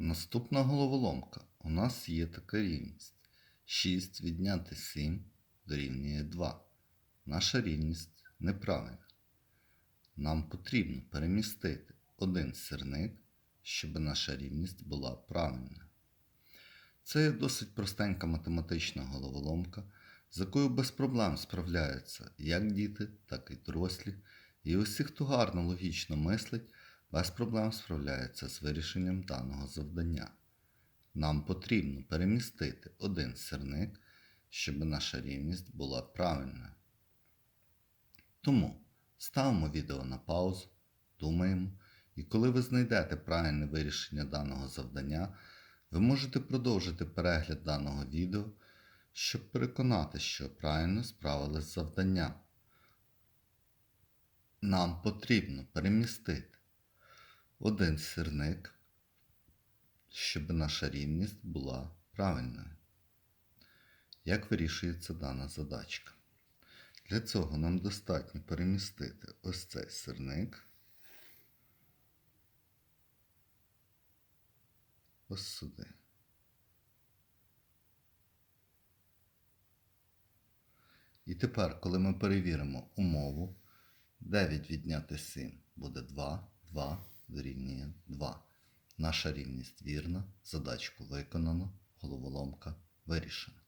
Наступна головоломка. У нас є така рівність. 6 відняти 7 дорівнює 2. Наша рівність неправильна. Нам потрібно перемістити один сірник, щоб наша рівність була правильна. Це досить простенька математична головоломка, з якою без проблем справляються як діти, так і дорослі. І усі, хто гарно логічно мислить, без проблем справляються з вирішенням даного завдання. Нам потрібно перемістити один сірник, щоб наша рівність була правильною. Тому ставимо відео на паузу, думаємо, і коли ви знайдете правильне вирішення даного завдання, ви можете продовжити перегляд даного відео, щоб переконати, що правильно справились з завданням. Нам потрібно перемістити один сірник, щоб наша рівність була правильною. Як вирішується дана задачка? Для цього нам достатньо перемістити ось цей сирник ось сюди. І тепер, коли ми перевіримо умову, 9 відняти 7 буде 2, 2 дорівнює 2. Наша рівність вірна, задачку виконано, головоломка вирішена.